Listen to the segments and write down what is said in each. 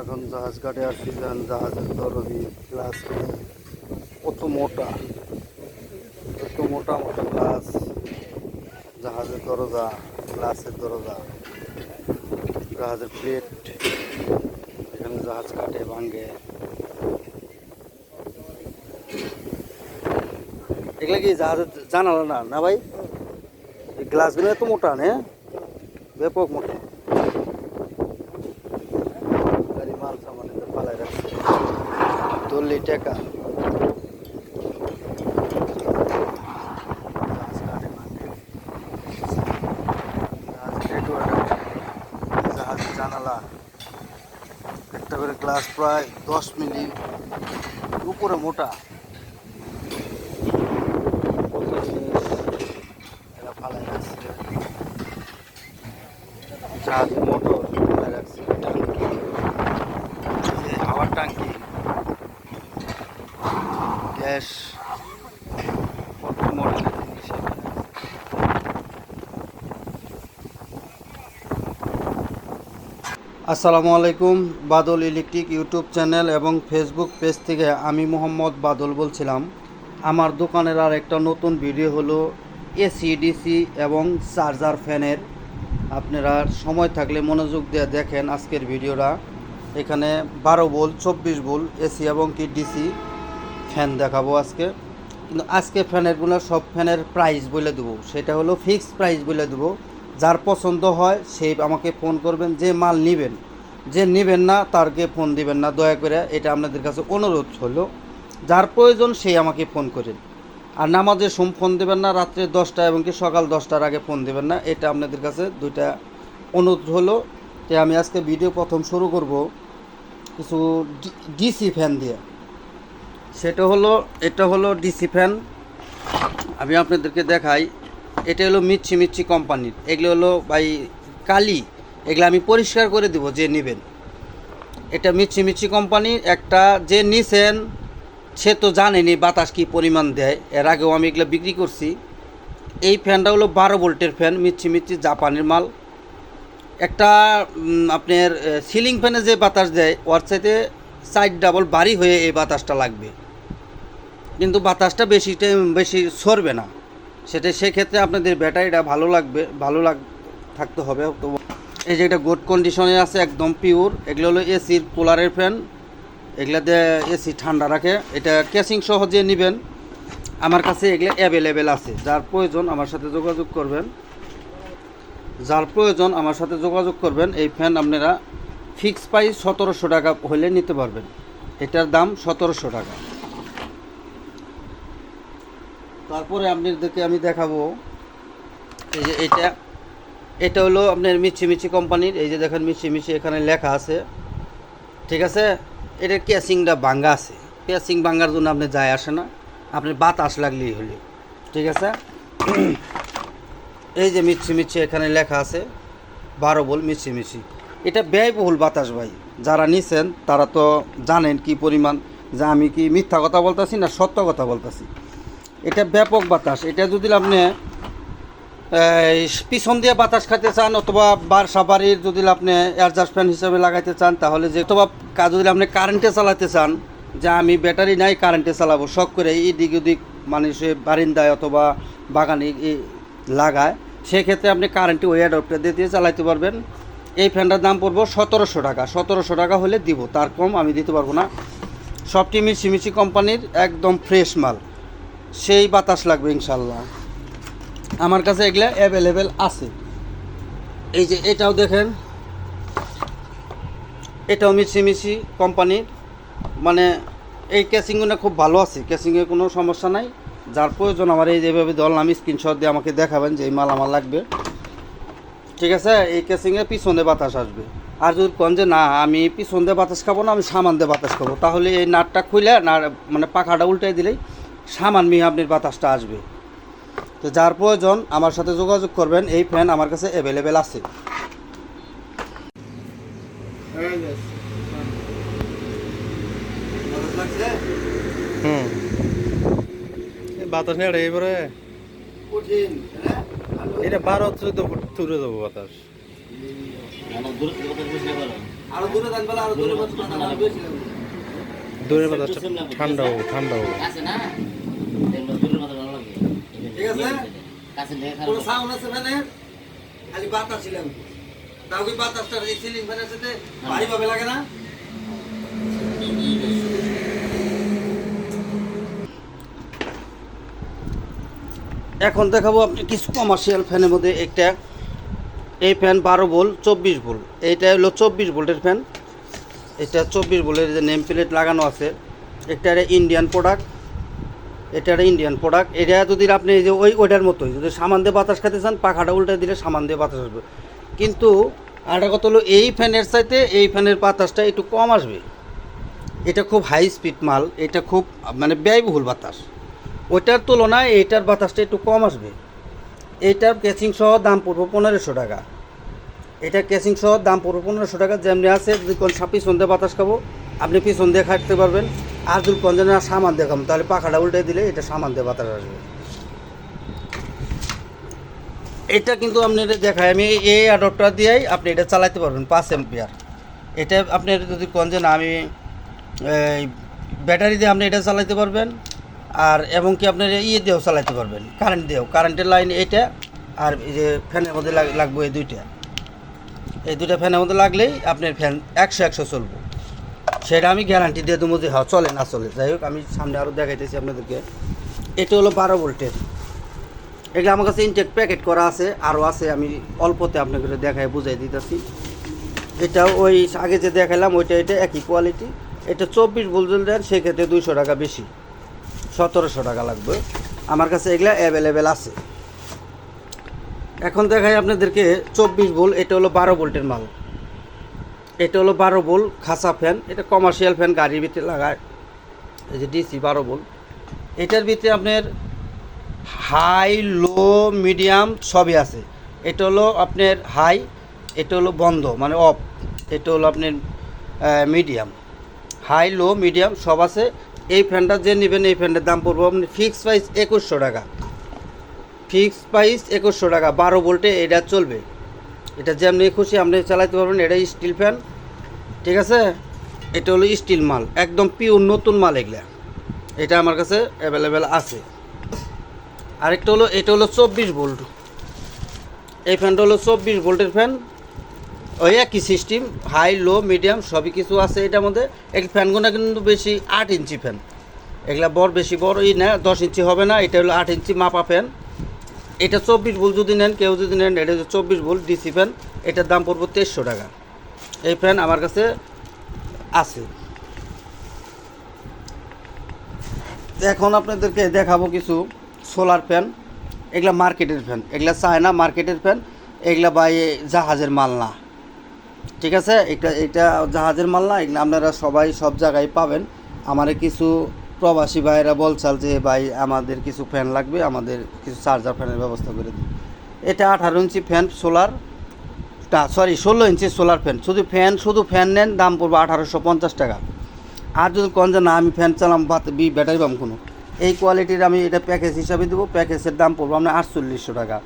এখন জাহাজ ঘাটে আসছি যান জাহাজের দরবি গ্লাস কত মোটা কত মোটা মোটা গ্লাস জাহাজের দরজা গ্লাসের দরজা, জাহাজের প্লেট এখানে জাহাজ কাটে ভাঙ্গে এগুলা কি জাহাজের জানালা না না ভাই? এই গ্লাসগুলো এত মোটা নে ব্যাপক মোটা। জানালা একটা করে গ্লাস প্রায় দশ মিলি উপরে মোটা কত জিনিস এরা ফালাই রাখছে জাহাজের মোটর আসসালামু আলাইকুম, বাদল ইলেকট্রিক ইউটিউব চ্যানেল এবং ফেসবুক পেজ থেকে আমি মোহাম্মদ বাদল বলছিলাম। আমার দোকানের আর একটা নতুন ভিডিও হলো এসি ডিসি এবং চার্জার ফ্যানের। আপনারা সময় থাকলে মনোযোগ দিয়ে দেখেন আজকের ভিডিওটা। এখানে বারো বোল চব্বিশ বোল এসি এবং কি ডিসি ফ্যান দেখাবো আজকে। কিন্তু আজকে ফ্যানেরগুলো সব ফ্যানের প্রাইস বলে দেবো। সেটা হলো ফিক্সড প্রাইস বলে দেবো। যার পছন্দ হয় সেই আমাকে ফোন করবেন, যে মাল নেবেন। যে নেবেন না, তারকে ফোন দিবেন না। দয়া করে এটা আপনাদের কাছে অনুরোধ হলো। যার প্রয়োজন সেই আমাকে ফোন করেন আর নামাজের সোম ফোন দেবেন না, রাত্রে দশটা এবং কি সকাল দশটার আগে ফোন দেবেন না। এটা আপনাদের কাছে দুইটা অনুরোধ হলো যে আমি আজকে ভিডিও প্রথম শুরু করব। কিছু ডিসি ফ্যান দিয়ে। সেটা হলো, এটা হলো ডিসি ফ্যান। আমি আপনাদেরকে দেখাই, এটা হলো মিচ্ছি মিচ্ছি কোম্পানির। এগুলো হলো ভাই কালি, এগুলো আমি পরিষ্কার করে দেব যে নেবেন। এটা মিচ্ছি মিচ্ছি কোম্পানির, একটা যে নিছেন, সে তো জানেনি বাতাস কি পরিমাণ দেয়। এর আগেও আমি এগুলো বিক্রি করছি। এই ফ্যানটা হলো বারো ভোল্টের ফ্যান, মিচ্ছি মিচ্ছি জাপানের মাল। একটা আপনার সিলিং ফ্যানে যে বাতাস দেয়, ওর চাইতে সাইড ডাবল বাড়ি হয়ে এই বাতাসটা লাগবে। কিন্তু বাতাসটা বেশি বেশি সরবে না। সেটা সেক্ষেত্রে আপনাদের ব্যাটারিটা ভালো লাগবে, ভালো লাগ, থাকতে হবে। তো এই যে এটা গুড কন্ডিশনে আছে, একদম পিওর এগুলো হলো এসির কুলারের ফ্যান এগুলাতে এসি ঠান্ডা রাখে। এটা কেসিং সহ যে নেবেন, আমার কাছে এগুলো অ্যাভেলেবেল আছে। যার প্রয়োজন আমার সাথে যোগাযোগ করবেন। যার প্রয়োজন আমার সাথে যোগাযোগ করবেন, এই ফ্যান আপনারা ফিক্স প্রাইস সতেরোশো টাকা হলে নিতে পারবেন। এটার দাম সতেরোশো টাকা। তারপরে আপনাদেরকে আমি দেখাবো। এই যে এটা এটা হলো আপনার মিচ্ছি মিচ্ছি কোম্পানির, এই যে দেখেন মিচ্ছি মিচ্ছি এখানে লেখা আছে। ঠিক আছে? এটার ক্যাসিংটা ভাঙ্গা আছে। ক্যাসিং ভাঙ্গার জন্য আপনি যায় আসে না। আপনি বাতাস লাগলেই হলে। ঠিক আছে? এই যে মিচ্ছি মিচ্ছি এখানে লেখা আছে। বারো বল মিচ্ছি মিচ্ছি এটা ব্যয়বহুল বাতাস ভাই। যারা নিছেন, তারা তো জানেন কি পরিমাণ, যে আমি কি মিথ্যা কথা বলতেছি না সত্য কথা বলতেছি। এটা ব্যাপক বাতাস। এটা যদি আপনি পিছন দিয়ে বাতাস খাইতে চান অথবা বাসা বাড়ির যদি আপনি এয়ারজাস্ট ফ্যান হিসাবে লাগাইতে চান, তাহলে যে অথবা কা- যদি আপনি কারেন্টে চালাতে চান, যে আমি ব্যাটারি নাই কারেন্টে চালাবো, শখ করে এদিক ওদিক মানুষে বারিন্দায় অথবা বাগানে লাগায়, সেক্ষেত্রে আপনি কারেন্টে ওই অ্যাডপ্টার দিয়ে দিয়ে চালাইতে পারবেন। এই ফ্যানটার দাম পড়ব সতেরোশো টাকা। সতেরোশো টাকা হলে দিব, তার কম আমি দিতে পারব না। সবটি মিছি কোম্পানির একদম ফ্রেশ মাল। সেই বাতাস লাগবে ইনশাল্লাহ। আমার কাছে এগুলা অ্যাভেলেবেল আছে। এই যে এটাও দেখেন। এটাও মিছি কোম্পানির। মানে এই ক্যাসিংগুলো খুব ভালো আছে। ক্যাসিংয়ে কোনো সমস্যা নাই। যার প্রয়োজন আমার এই যেভাবে ধরলাম স্ক্রিনশট দিয়ে আমাকে দেখাবেন যে এই মাল আমার লাগবে। ঠিক আছে? এই ক্যাসিংয়ে পিছনে বাতাস আসবে। আর যদি কন যে না আমি পিছন দিয়ে বাতাস খাব না আমি সামান দিয়ে বাতাস খাব। তাহলে এই নাটটা খুলে না মানে পাখাটা উল্টে দিলেই সামান মিহি আপনার বাতাসটা আসবে। তো যার প্রয়োজন আমার সাথে যোগাযোগ করবেন। এই ফ্যান আমার কাছে অ্যাভেলেবেল আছে। হুম। বাতাস নেই এবারে কঠিন এটা বারো চোদ্দ ফুট তুলে দেবো বাতাস। দূরের বাতাসটা। সাউন্ড আছে ফ্যানের? খালি বাতাস ছিল তাও কি বাতাসটা এই সিলিং ফ্যানের সাথে? ভারী ভাবে লাগে না? এখন দেখাবো আপনি কিছু কমার্শিয়াল ফ্যানের মধ্যে একটা, এই ফ্যান বারো ভোল্ট চব্বিশ ভোল্ট এইটা হলো চব্বিশ ভোল্টের ফ্যান এটা চব্বিশ ভোল্টের যে নেম প্লেট লাগানো আছে একটা ইন্ডিয়ান প্রোডাক্ট এটা ইন্ডিয়ান প্রোডাক্ট এটা যদি আপনি এই যে ওই ওইটার মতোই, যদি সামান দিয়ে বাতাস খেতে চান, পাখাটা উল্টে দিলে সামান দিয়ে বাতাস আসবে। কিন্তু আরেকটা কথা হলো, এই ফ্যানের চাইতে এই ফ্যানের বাতাসটা একটু কম আসবে। এটা খুব হাই স্পিড মাল, এটা খুব মানে ব্যয়বহুল বাতাস। ওইটার তুলনায় এইটার বাতাসটা একটু কম আসবে। এইটার কেচিং সহ দাম পড়ব পনেরোশো টাকা। এটা কেচিং সহ দাম পড়ব পনেরোশো টাকা, যেমনি আছে যদি কোন পিছন দিয়ে বাতাস খাব, আপনি পিছন দিয়ে খাটতে পারবেন। আর যদি কোন জনের সামান দেখাম তাহলে পাখাটা উল্টে দিলে এটা সামান দিয়ে বাতাস আসবে। এটা কিন্তু আপনি দেখায়, আমি এই অ্যাডপ্টার দিয়েই আপনি এটা চালাতে পারবেন পাঁচ এম্পিয়ার এটা আপনি যদি কোন যে না, আমি ব্যাটারি দিয়ে আপনি এটা চালাতে পারবেন। আর এবং কি আপনার ইয়ে দিয়েও চালাতে পারবেন কারেন্ট দিয়েও। কারেন্টের লাইন এটা আর এই যে ফ্যানের মধ্যে লাগ- লাগবে এই দুইটা। এই দুইটা ফ্যানের মধ্যে লাগলেই আপনার ফ্যান একশো একশো চলবে। সেটা আমি গ্যারান্টি দিয়ে দেবো যে হ্যাঁ চলে না চলে। যাই হোক, আমি সামনে আরও দেখাইতেছি আপনাদেরকে। এটা হলো বারো ভোল্টের। এগুলো আমার কাছে ইনটেক প্যাকেট করা আছে আরও আছে, আমি অল্পতে আপনাকে দেখায় বুঝাই দিতেছি। এটা ওই আগে যে দেখালাম, ওইটা, এটা একই কোয়ালিটি এটা চব্বিশ ভোল্ট দেন সেক্ষেত্রে দুইশো টাকা বেশি। সতেরোশো টাকা লাগবে। আমার কাছে এগুলা অ্যাভেলেবেল আছে। এখন দেখাই আপনাদেরকে চব্বিশ বোল, এটা হলো বারো বোল্টের মাল। এটা হলো বারো ভোল্ট খাসা ফ্যান এটা কমার্শিয়াল ফ্যান গাড়ির ভিতরে লাগায়। এই যে ডিসি বারো বোল। এটার ভিতরে আপনার হাই লো মিডিয়াম সবই আছে। এটা হলো আপনার হাই এটা হলো বন্ধ মানে অফ এটা হলো আপনার মিডিয়াম হাই, লো, মিডিয়াম, সব আছে। এই ফ্যানটা যে নেবেন, এই ফ্যানটার দাম পড়ব আপনি ফিক্স প্রাইস একুশশো টাকা। ফিক্স প্রাইস একুশশো টাকা, বারো ভোল্টে এটা চলবে। এটা যেমনি খুশি আপনি চালাতে পারবেন এটা স্টিল ফ্যান ঠিক আছে? এটা হলো স্টিল মাল, একদম পিওর নতুন মাল এগুলা। এটা আমার কাছে অ্যাভেলেবেল আছে। আরেকটা হলো, এটা হলো চব্বিশ ভোল্ট। এই ফ্যানটা হলো চব্বিশ ভোল্টের ফ্যান ওই একই সিস্টেম হাই লো মিডিয়াম সবই কিছু আছে এটার মধ্যে। এই ফ্যানগুলো কিন্তু বেশি আট ইঞ্চি ফ্যান। এগুলা বড়, বেশি বড় বড়ই না, দশ ইঞ্চি হবে না, এটা হলো আট ইঞ্চি মাপা ফ্যান। এটা চব্বিশ ভোল্ট যদি নেন, কেউ যদি নেন, এটা হচ্ছে চব্বিশ ভোল্ট ডিসি ফ্যান। এটার দাম পড়ব তেইশশো টাকা। এই ফ্যান আমার কাছে আছে। এখন আপনাদেরকে দেখাবো কিছু সোলার ফ্যান। এগুলা মার্কেটের ফ্যান। এগুলা চায়না মার্কেটের ফ্যান। এগুলা বাই জাহাজের মাল না। ঠিক আছে? এটা এটা জাহাজের মাল না, এগুলো আপনারা সবাই সব জায়গায় পাবেন। আমার কিছু প্রবাসী ভাইয়েরা বলছাল যে, ভাই, আমাদের কিছু ফ্যান লাগবে, আমাদের কিছু চার্জার ফ্যানের ব্যবস্থা করে দিন। এটা আঠারো ইঞ্চি ফ্যান সোলার টা সরি, ষোলো ইঞ্চি সোলার ফ্যান। শুধু ফ্যান শুধু ফ্যান নেন, দাম পড়বে আঠারোশো পঞ্চাশ টাকা। আর যদি কন যে, না, আমি ফ্যান চালাম বাত বি, ব্যাটারি পাম কোনো। এই কোয়ালিটির আমি এটা প্যাকেজ হিসাবে দেবো, প্যাকেজের দাম পড়ব আপনার আটচল্লিশশো টাকা।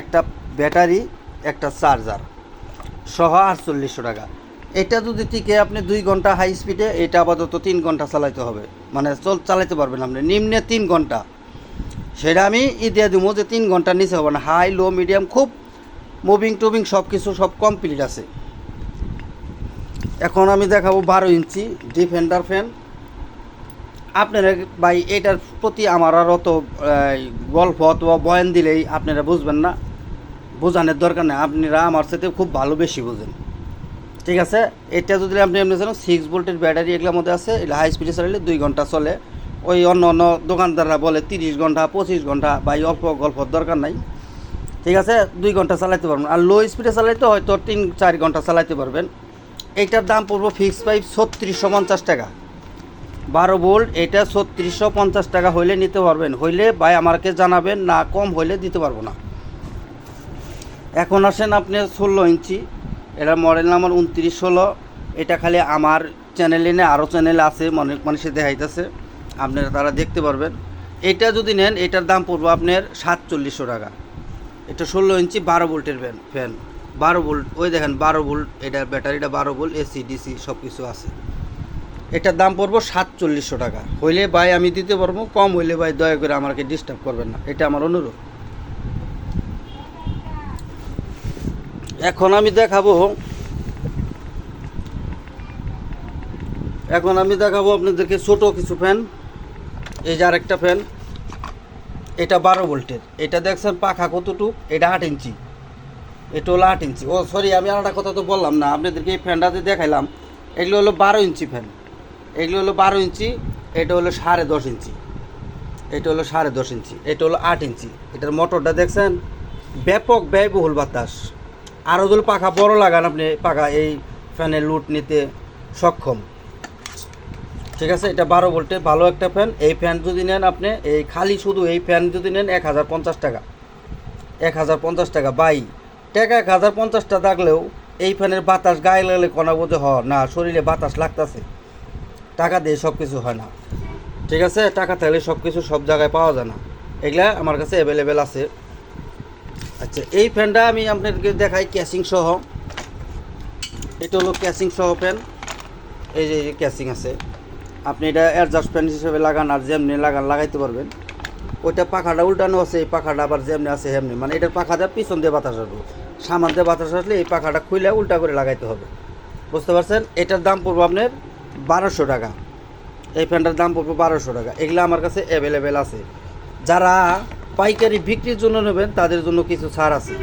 একটা ব্যাটারি, একটা চার্জার। সহ আটচল্লিশশো টাকা। এটা যদি টিকে আপনি দুই ঘণ্টা হাই স্পিডে এটা আপাতত তিন ঘণ্টা চালাইতে হবে। মানে চল, চালাইতে পারবেন আপনি। নিম্নে তিন ঘণ্টা। সেটা আমি ই দিয়ে দেবো যে তিন ঘণ্টার নিচে হবে না। হাই লো মিডিয়াম খুব মুভিং টুভিং সব কিছু সব কমপ্লিট আছে। এখন আমি দেখাবো বারো ইঞ্চি ডিফেন্ডার ফ্যান আপনারা ভাই, এটার প্রতি আমার আর অত গল্প অথবা বয়ান দিলেই আপনারা বুঝবেন না। বোঝানোর দরকার নেই। আপনারা আমার সাথে খুব ভালো বেশি বোঝেন। ঠিক আছে? এটা যদি আপনি আপনি জানেন সিক্স ভোল্টের ব্যাটারি এগুলোর মধ্যে আছে এটা হাই স্পিডে চালালে দুই ঘণ্টা চলে। ওই অন্য অন্য দোকানদাররা বলে তিরিশ ঘণ্টা, পঁচিশ ঘণ্টা বা অল্প গল্পর দরকার নাই। ঠিক আছে? দুই ঘণ্টা চালাতে পারবেন। আর লো স্পিডে চালাইতে হয়তো তিন, চার ঘণ্টা চালাতে পারবেন। এইটার দাম পড়ব ফিক্স প্রাইস ছত্রিশশো পঞ্চাশ টাকা। বারো ভোল্ট এটা ছত্রিশশো পঞ্চাশ টাকা হইলে নিতে পারবেন। হইলে ভাই আমাকে জানাবেন, না কম হইলে দিতে পারব না। এখন আসেন আপনি ষোলো ইঞ্চি। এটা মডেল নাম্বার উনত্রিশ ষোলো। এটা খালি আমার চ্যানেলে নেই আরও চ্যানেল আছে অনেক মানুষের দেখাইতেছে। আপনারা তারা দেখতে পারবেন। এটা যদি নেন, এটার দাম পড়ব আপনার সাতচল্লিশশো টাকা। এটা ষোলো ইঞ্চি, বারো ভোল্টের ফ্যান ফ্যান বারো ভোল্ট, ওই দেখেন, বারো ভোল্ট এটার ব্যাটারিটা বারো ভোল্ট এসি ডিসি সব কিছু আছে। এটার দাম পড়ব সাতচল্লিশশো টাকা। হইলে ভাই আমি দিতে পারব, কম হইলে ভাই দয়া করে আমাকে ডিস্টার্ব করবেন না। এটা আমার অনুরোধ। এখন আমি দেখাবো। এখন আমি দেখাবো আপনাদেরকে ছোট কিছু ফ্যান এই যে আরেকটা ফ্যান এটা বারো ভোল্টের। এটা দেখছেন পাখা কতটুক? এটা আট ইঞ্চি। এটা হলো আট ইঞ্চি। ও সরি আমি আর একটা কথা তো বললাম না। আপনাদেরকে এই ফ্যানটাতে দেখাইলাম, এগুলো হলো বারো ইঞ্চি ফ্যান এগুলো হলো বারো ইঞ্চি, এটা হলো সাড়ে দশ ইঞ্চি। এটা হলো সাড়ে দশ ইঞ্চি। এটা হলো আট ইঞ্চি। এটার মোটরটা দেখছেন? ব্যাপক, ব্যয়বহুল বাতাস। আরও যদি পাখা বড় লাগান আপনি, পাখা এই ফ্যানের লুট নিতে সক্ষম। ঠিক আছে? এটা বারো ভোল্টের ভালো একটা ফ্যান এই ফ্যান যদি নেন আপনি, এই খালি শুধু এই ফ্যান যদি নেন, এক হাজার পঞ্চাশ টাকা। এক হাজার পঞ্চাশ টাকা। বাই টাকা এক হাজার পঞ্চাশটা থাকলেও এই ফ্যানের বাতাস গায়ে লাগলে কণা বোঝে, হ, না, শরীরে বাতাস লাগতেছে। টাকা দিয়ে সব কিছু হয় না। ঠিক আছে? টাকা থাকলে সব কিছু সব জায়গায় পাওয়া যায় না। এগুলা আমার কাছে অ্যাভেলেবেল আছে। আচ্ছা এই ফ্যানটা আমি আপনাদেরকে দেখাই ক্যাসিং সহ। এটা হলো ক্যাসিং সহ ফ্যান। এই যে ক্যাসিং আছে। আপনি এটা অ্যাডজাস্ট ফ্যান হিসেবে লাগান আর যেমনি লাগান, লাগাইতে পারবেন। ওইটা পাখাটা উল্টানো আছে, এই পাখাটা আবার যেমনি আছে সেমনি মানে এটার পাখাটা পিছন দিয়ে বাতাস আসবে। সামান দিয়ে বাতাস আসলে এই পাখাটা খুলে উল্টা করে লাগাইতে হবে। বুঝতে পারছেন? এটার দাম পড়বে আপনার বারোশো টাকা। এই ফ্যানটার দাম পড়বে বারোশো টাকা। এগুলো আমার কাছে অ্যাভেলেবেল আছে। যারা পাইকারি বিক্রির জন্য নেবেন তাদের জন্য কিছু ছাড় আছে।